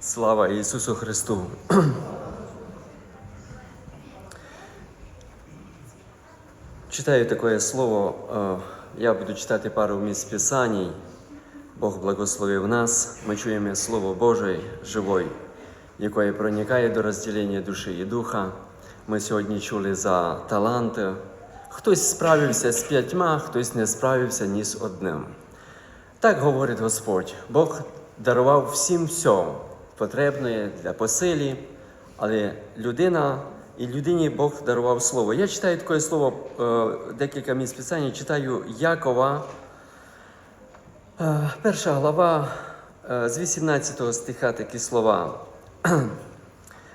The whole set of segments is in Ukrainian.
Слава Ісусу Христу! Читаю такое слово, е, я буду читати пару місць Писаний. Бог благословив нас. Ми чуємо Слово Боже живой, яке проникає до розділення душі і духа. Ми сьогодні чули за таланти. Хтось справився з п'ятьма, хтось не справився ні з одним. Так говорить Господь. Бог дарував всім все потрібне для посилі, але людина і людині Бог дарував слово. Я читаю таке слово, е, декілька місць писання, читаю Якова, е, перша глава е, з 18 стиха такі слова.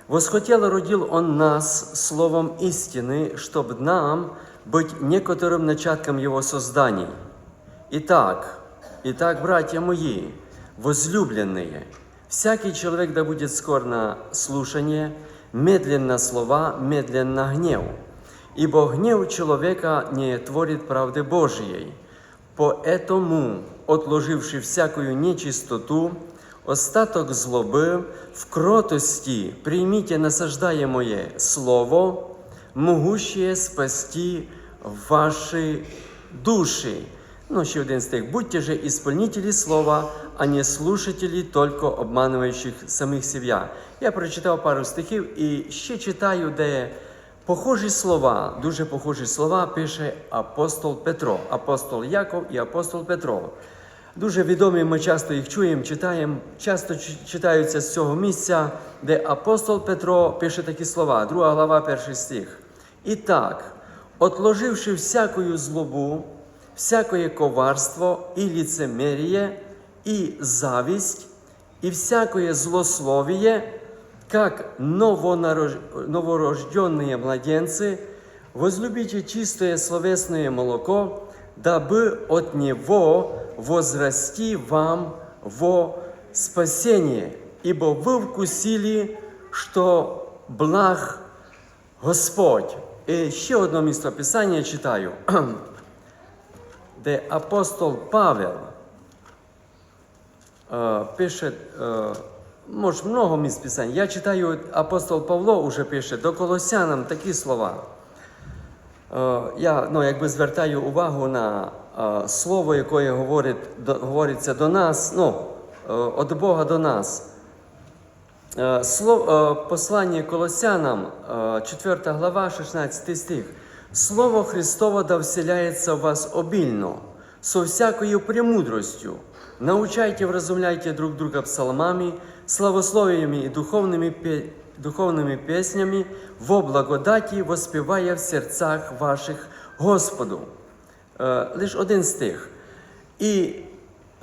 Восхотел и родил Он нас словом истины, чтобы нам быть некоторым начатком Его созданий. Итак, итак, братья мои, возлюбленные, всякий человек да будет скор на слушание, медленно слова, медленно гнев. Ибо гнев человека не творит правды Божией. Поэтому, отложивши всякую нечистоту, остаток злоби, в кротости примите насаждаемое слово, могущее спасти ваши души. Ну, ще один стих. Будьте же исполнители слова, а не слушатели, только обманывающих самих себя. Я прочитав пару стихів і ще читаю, де похожі слова, дуже похожі слова пише апостол Петро, апостол Яков і апостол Петро. Дуже відомі, ми часто їх чуємо, читаємо, часто читаються з цього місця, де апостол Петро пише такі слова, друга глава, перший стих. І так, отложивши всякую злобу, всякое коварство и лицемерие, и зависть, и всякое злословие, как новонарож- новорожденные младенцы, возлюбите чистое словесное молоко, дабы от него возрасти вам во спасение, ибо вы вкусили, что благ Господь. І ще одне місце Писання читаю, де апостол Павел е, пише, е, може, много місць Писання. Я читаю, апостол Павло уже пише до Колосянам такі слова. Е, Я ну, якби звертаю увагу на е, слово, яке говорить, говориться до нас, ну, е, від Бога до нас. Е, е, послання Колосянам, е, 4 глава, 16 стих. Слово Христово да вселяется в вас обильно, со всякою премудростью. Научайте, вразумляйте друг друга псалмами, славословиями и духовными, пе- духовными песнями во благодаті, воспівая в серцях ваших Господу. Е, лиш один стих. І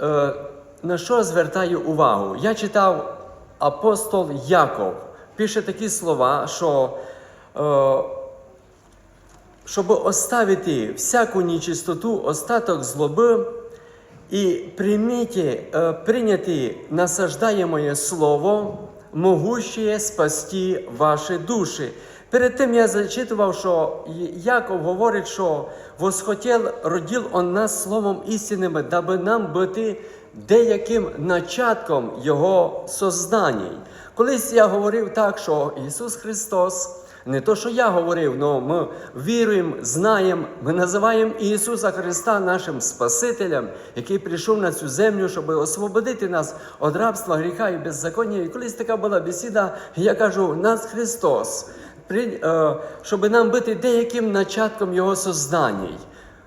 е, на що звертаю увагу? Я читав апостол Яков, пише такі слова, що е, щоб оставити всяку нечистоту, остаток злоби, і приймите, е, прийняти насаждаємоє слово, могущее спасти ваші душі. Перед тим я зачитував, що Яков говорить, що восхотел родил он нас словом істинними, даби нам бути деяким начатком Його сознань. Колись я говорив так, що Ісус Христос. Не то, що я говорив, але ми віруємо, знаємо, ми називаємо Ісуса Христа нашим Спасителем, який прийшов на цю землю, щоб освободити нас від рабства, гріха і беззаконня. І колись така була бесіда, я кажу, нас Христос, е, щоб нам бути деяким начатком Його сознань.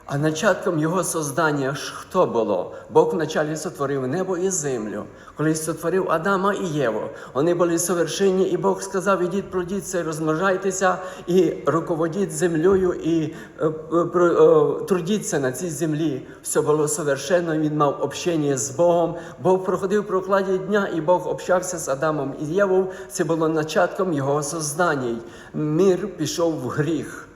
А начатком його создання ж хто було? Бог вначалі сотворив небо і землю. Коли сотворив Адама і Єву, вони були совершенні, і Бог сказав: ідіть, плодіться, розмножайтеся, і руководіть землею, і е, е, е, трудіться на цій землі. Все було совершенно. Він мав общення з Богом. Бог проходив про кладі дня, і Бог общався з Адамом і Євою. Це було начатком його создання. Мир пішов в гріх.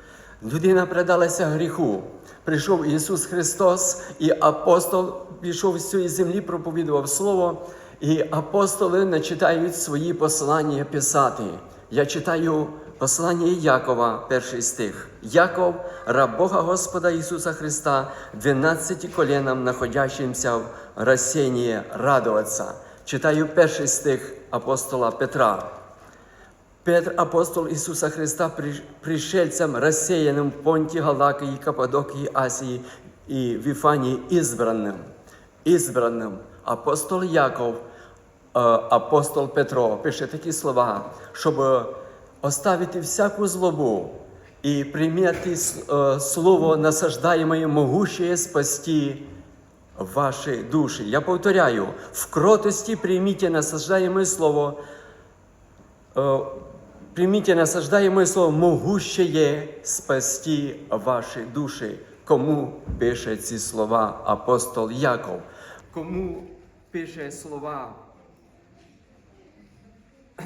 Людина предалася гріху. Прийшов Ісус Христос, і апостол пішов з цієї землі, проповідував Слово, і апостоли начитають свої послання писати. Я читаю послання Якова, перший стих. Яков, раб Бога Господа Ісуса Христа, 12 коленам, находящимся в рассении, радоваться. Читаю перший стих апостола Петра. Петр, апостол Ісуса Христа, при- пришельцям, розсіяним в Понті, Галакії, Каппадокії, Асії і Віфанії, ізбраним. Ізбраним. Апостол Яков, е, апостол Петро пише такі слова, щоб оставити всяку злобу і прийняти е, слово насаждаємое, могущее спасти ваші душі. Я повторяю, в кротості прийміть насаждаєме слово, Е, Примите насаждаемое слово могущее спасти ваші душі. Кому пише ці слова апостол Яков? Кому пише слова?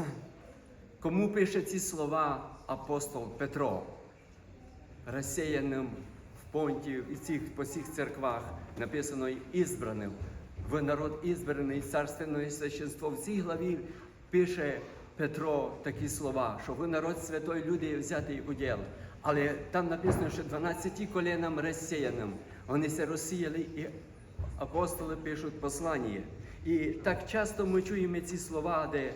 Кому пише ці слова апостол Петро? Розсіяним в понті і цих по всіх церквах написано ізбраним. Ви народ ізбраний, царственне священство. В цій главі пише Петро такі слова, що ви народ святой, люди взятий уділ. Але там написано, що 12 коленам розсіяним. Вони се розсіяли і апостоли пишуть послання. І так часто ми чуємо ці слова, де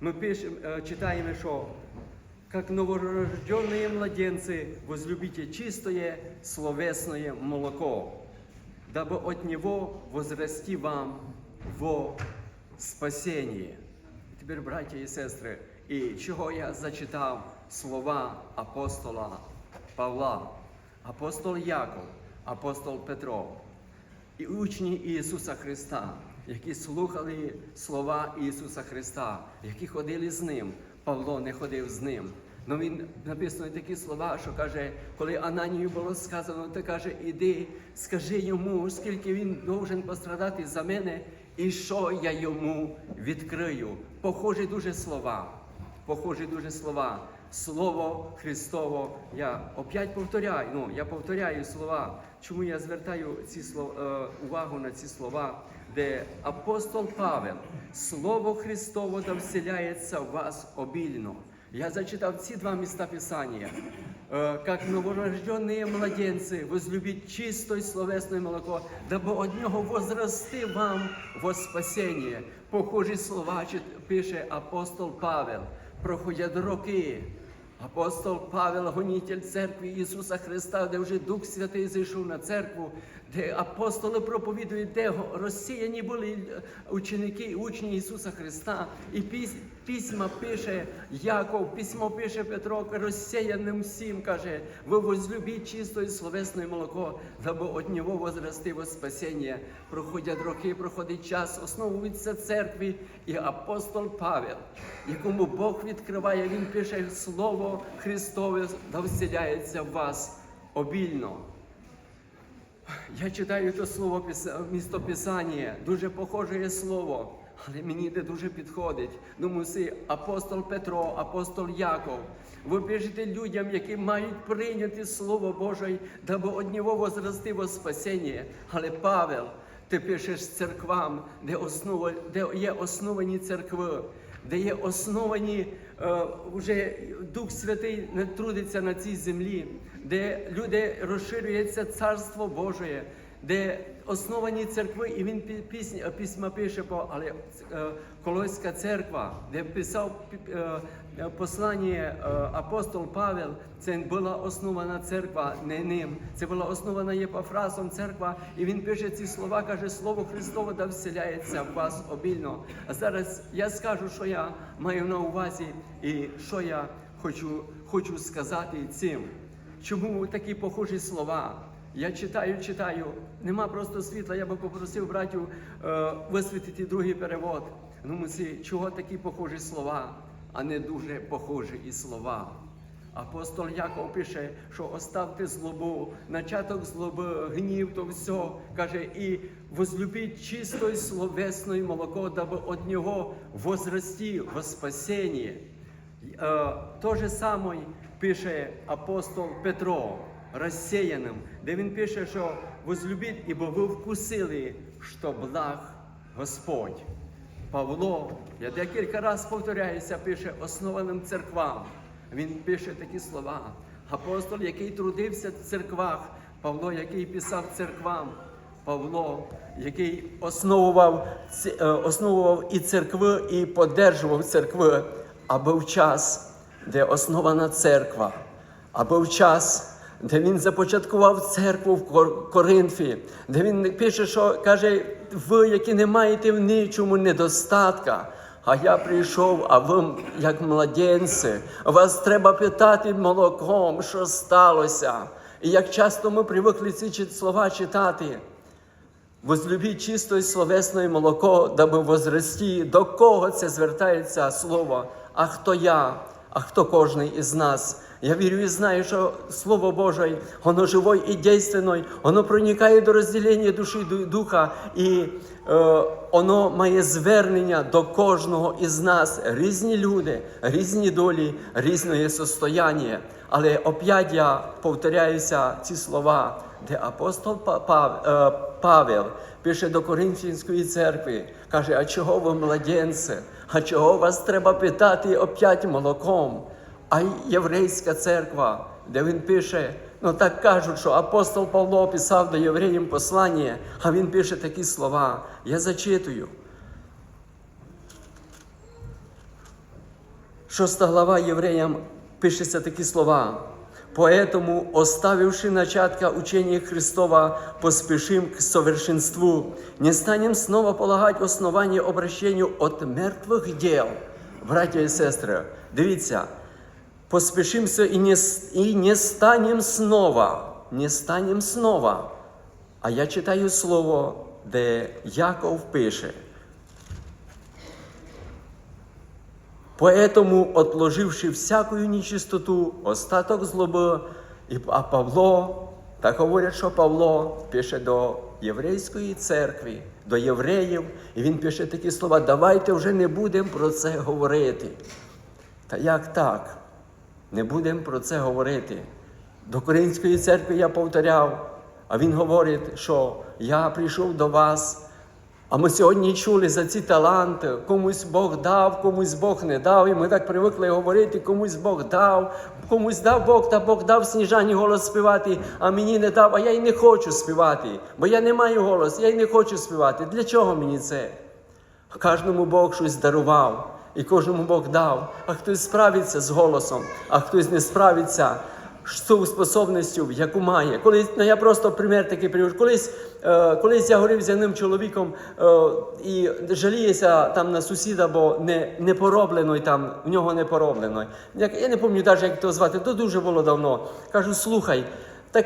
ми пишемо, е, читаємо, що как новорожденные младенцы, возлюбите чистое словесное молоко, дабы от него возрасти вам во спасение. Тепер, браття і сестри, і чого я зачитав слова апостола Павла, апостол Яков, апостол Петро і учні Ісуса Христа, які слухали слова Ісуса Христа, які ходили з Ним. Павло не ходив з ним. Ну він написано такі слова, що каже, коли Ананію було сказано, то каже, іди, скажи йому, скільки він должен пострадати за мене, і що я йому відкрию. Похожі дуже слова. Похожі дуже слова. Слово Христово. Я опять повторяю. Ну, я повторяю слова. Чому я звертаю ці слова, е, увагу на ці слова, де апостол Павел, Слово Христово да в вас обільно. Я зачитав ці два міста Писання. Э, Как новорожденные младенцы, возлюбить чистое словесное молоко, дабы от нього возрасти вам во спасение. Похожі слова чит- пише апостол Павел. Проходять роки. Апостол Павел, гонітель церкви Ісуса Христа, де вже Дух Святий зійшов на церкву, де апостоли проповідують, де розсіяні були е, ученики, учні Ісуса Христа. І письма пише Яков, письмо пише Петро, розсіяним всім каже, ви возлюбіть чистое словесне молоко, даби от нього возрасти во спасіння. Проходять роки, проходить час, основується церкві і апостол Павел, якому Бог відкриває, він пише Слово Христове, да вселяється в вас обільно. Я читаю то слово містописання, дуже похоже є слово, але мені не дуже підходить. Думаю, си апостол Петро, апостол Яков. Ви пишете людям, які мають прийняти Слово Боже, даби од нього возрасти во спасіння. Але Павел, ти пишеш церквам, де, основа, де є основані церкви, де є основані, е, вже Дух Святий не трудиться на цій землі, де люди розширюється Царство Боже, де основані церкви, і він пісні, письма пише але е, Колоська церква, де писав е, е, послання е, апостол Павел, це була основана церква не ним. Це була основана Єпафрасом церква, і він пише ці слова, каже, Слово Христове да вселяється в вас обільно. А зараз я скажу, що я маю на увазі, і що я хочу, хочу сказати цим. Чому такі похожі слова? Я читаю, читаю, нема просто світла. Я би попросив братів е, висвітити другий перевод. Ну, мусі, чого такі похожі слова, а не дуже похожі і слова. Апостол Яков пише, що оставте злобу, начаток злоби, гнів, то все. Каже, і возлюбіть чисто і молоко, даби від нього возрасти во спасіння. Е, То же саме пише апостол Петро розсіяним, де він пише, що возлюбіть, ібо ви вкусили, що благ Господь. Павло, я декілька разів повторяюся, пише основаним церквам. Він пише такі слова. Апостол, який трудився в церквах, Павло, який писав церквам, Павло, який основував, е, основував і церкви, і подержував церкви, а був час, де основана церква, а був час, де він започаткував церкву в Кор- Коринфі, де він пише, що каже, ви, які не маєте в нічому недостатка. А я прийшов, а ви як младенці. Вас треба питати молоком, що сталося. І як часто ми привикли ці слова читати. Возлюбіть чисто і словесне молоко, даби возрості. До кого це звертається слово? А хто я? А хто кожний із нас? Я вірю і знаю, що Слово Боже, воно живое і действенне, воно проникає до розділення душі і духа, воно має звернення до кожного із нас. Різні люди, різні долі, різне состояння. Але опять я повторяюся ці слова, де апостол е, Павел пише до Коринфянської церкви, каже: А чого ви младенці? А чого вас треба питати опять молоком? А єврейська церква, де він пише, ну так кажуть, що апостол Павло писав до євреїв послання, а він пише такі слова. Я зачитую. Шоста глава Євреям пишеться такі слова. Поэтому, оставивши начатка учения Христова, поспешим к совершенству, не станем снова полагать основание обращению от мертвых дел. Братья і сестри, дивіться, поспішимося і не, і не станем снова, не станем снова. А я читаю слово, де Яков пише – Поэтому, отложивши всякую нечистоту, остаток злоби, а Павло, так говорять, що Павло пише до єврейської церкви, до євреїв, і він пише такі слова: давайте вже не будемо про це говорити. Та як так? Не будемо про це говорити. До Коринської церкви я повторяв, а він говорить, що я прийшов до вас. А ми сьогодні чули за ці таланти, комусь Бог дав, комусь Бог не дав. І ми так привикли говорити, комусь Бог дав, комусь дав Бог, та Бог дав сніжані голос співати, а мені не дав, а я й не хочу співати, бо я не маю голос, я й не хочу співати. Для чого мені це? Кожному Бог щось дарував, і кожному Бог дав. А хтось справиться з голосом, а хтось не справиться з тою способністю, яку має. Колись, ну я просто примір такий привожу. Колись, е, колись я говорив з одним чоловіком е, і жаліється там на сусіда, бо не, не пороблено, і там в нього не пороблено. Як, я не пам'ятаю як то звати, то дуже було давно. Кажу, слухай, так.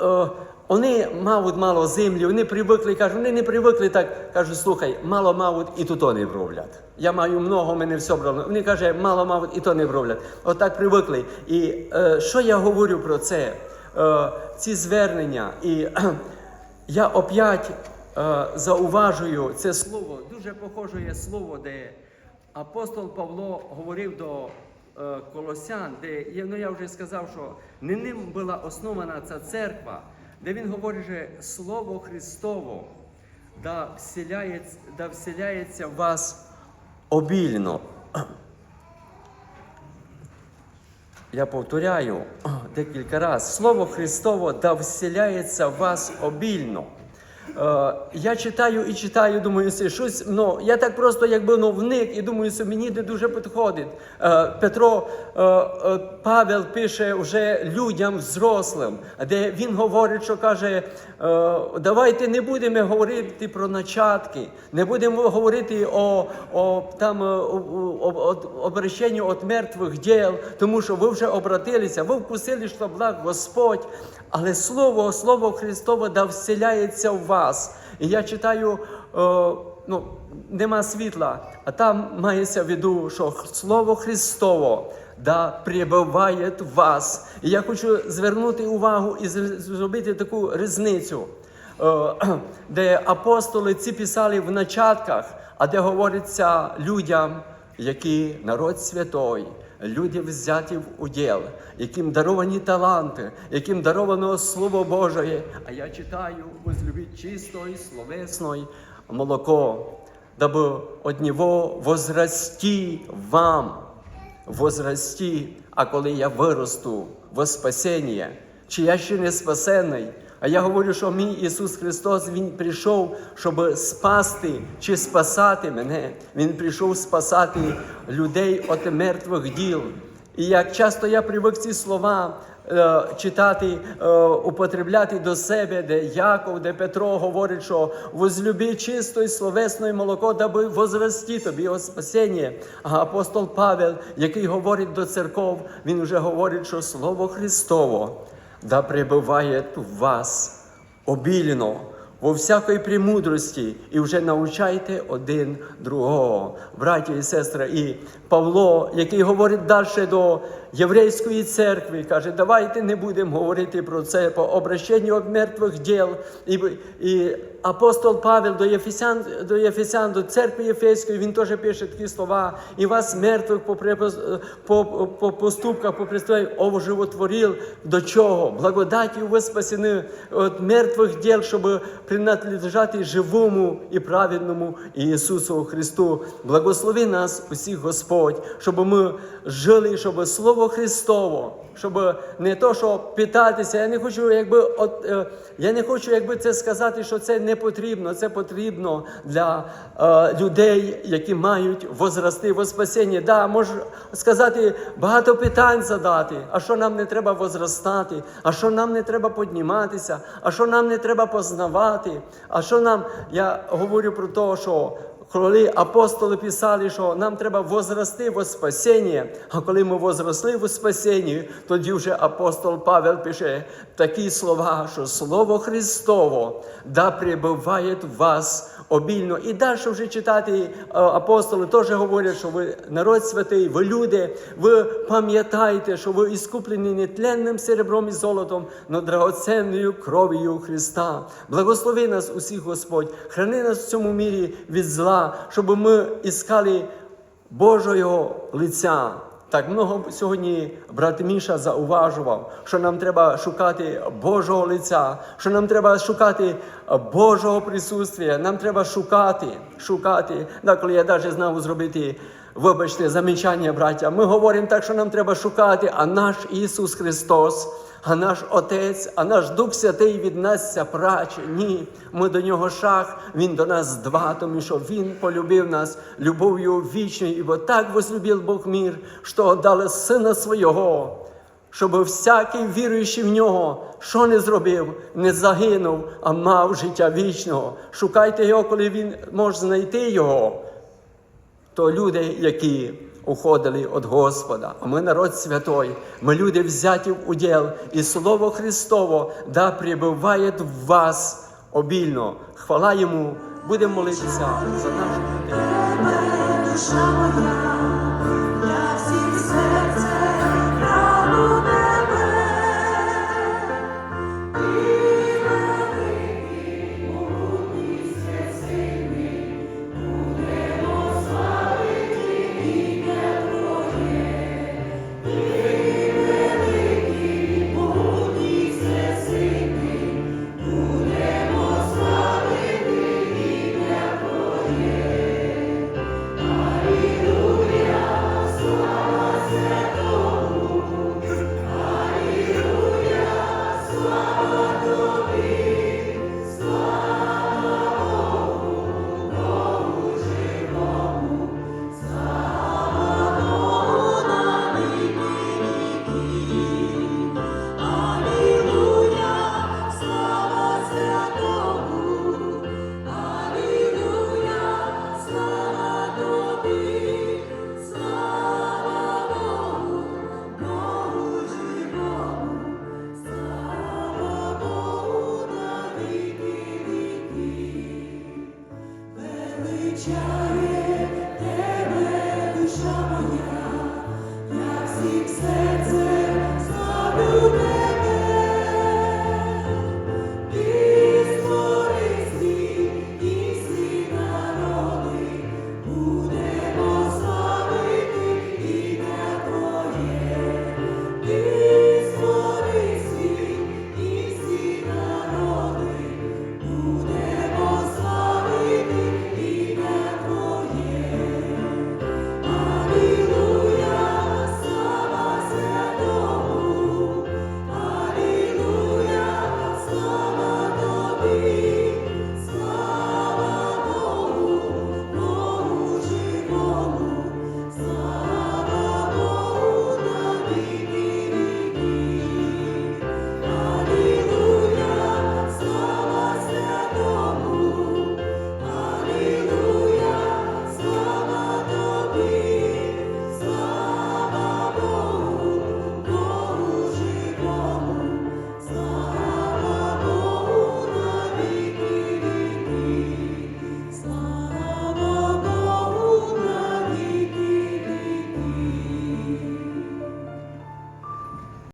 Е, вони мабуть мало землі, вони привикли, кажуть, вони не привикли так. Кажу, слухай, мало мабуть, і то то не вроблять. Я маю много, мене все брало. Вони кажуть, мало мабуть, і то не вроблять. Отак привикли. І е, що я говорю про це? Е, ці звернення. І кхе, я опять е, зауважую це слово, дуже похоже є слово, де апостол Павло говорив до е, колосян, де ну, я вже сказав, що не ним була основана ця церква, де він говорить, що Слово Христово да вселяється, да вселяється в вас обільно. Я повторяю декілька разів. Слово Христово да вселяється в вас обільно. Е, я читаю і читаю, думаю, це щось. Ну, я так просто якби ну, вник і думаю, що мені не дуже підходить. Е, Петро е, Павел пише вже людям взрослим, де він говорить, що каже: давайте не будемо говорити про начатки, не будемо говорити о, о там о, о, о, обращенню від мертвих діл, тому що ви вже обратилися, ви вкусили, що благ Господь. Але Слово, Слово Христове да вселяється в вас. І я читаю, е, ну, нема світла, а там мається в виду, що Слово Христово да прибуває в вас. І я хочу звернути увагу і зробити таку різницю, е, де апостоли ці писали в начатках, а де говориться людям, які народ святой, люди взяті в уділ, яким даровані таланти, яким даровано Слово Божє. А я читаю, возлюбіть чистої, словесної молоко, даби от нього возрасти вам, возрасти, а коли я виросту во спасіння, чи я ще не спасений, А я говорю, що мій Ісус Христос Він прийшов, щоб спасти чи спасати мене. Він прийшов спасати людей від мертвих діл. І як часто я привик ці слова е, читати, е, употребляти до себе, де Яков, де Петро говорить, що возлюби чисто і словесне молоко, даби возрасти тобі о спасіння. А апостол Павел, який говорить до церков, він вже говорить, що Слово Христово да пребывает в вас обільно во всякої премудрості, і вже навчайте один другого, браті і сестри. І Павло, який говорить далі до єврейської церкви, каже, давайте не будемо говорити про це по обращенню від мертвих діл. І, і апостол Павел до Єфесян, до Єфесян, до церкви Єфейської, він теж пише такі слова, і вас мертвих по, по, по поступках, по представленню оживотворив. До чого? Благодаті ви спасені від мертвих діл, щоб принадлежати живому і праведному Ісусу Христу. Благослови нас усіх Господь, щоб ми жили, щоб Слово Христово, щоб не то, що питатися. Я не хочу, якби от, е, я не хочу, якби це сказати, що це не потрібно. Це потрібно для е, людей, які мають возрасти во спасіння. Да, можу сказати, багато питань задати. А що нам не треба возростати? А що нам не треба підніматися? А що нам не треба познавати? А що нам, я говорю про те, що коли апостоли писали, що нам треба возрости во спасіння, а коли ми возросли во спасінні, тоді вже апостол Павел пише такі слова, що Слово Христово да пребуває в вас обільно. І далі вже читати е, апостоли теж говорять, що ви народ святий, ви люди, ви пам'ятаєте, що ви іскуплені не тленним серебром і золотом, но драгоценною кров'ю Христа. Благослови нас усіх, Господь, храни нас в цьому мірі від зла, щоб ми іскали Божого лиця. Так много сьогодні брат Міша зауважував, що нам треба шукати Божого лиця, що нам треба шукати Божого присутствия, нам треба шукати, шукати. Да, коли я навіть знав зробити, вибачте, замічання, браття, ми говоримо так, що нам треба шукати, а наш Ісус Христос. А наш Отець, а наш Дух Святий від нас ся праче. Ні, ми до нього шах, Він до нас два, тому що Він полюбив нас любов'ю вічною, і бо так возлюбив Бог мір, що отдали Сина Свого, щоб всякий віруючий в нього, що не зробив, не загинув, а мав життя вічного. Шукайте його, коли він може знайти його то люди, які уходили від Господа. А ми народ святой, ми люди взяті в уділ, і Слово Христово да прибуває в вас обільно. Хвала йому, будемо молитися за нашу людей.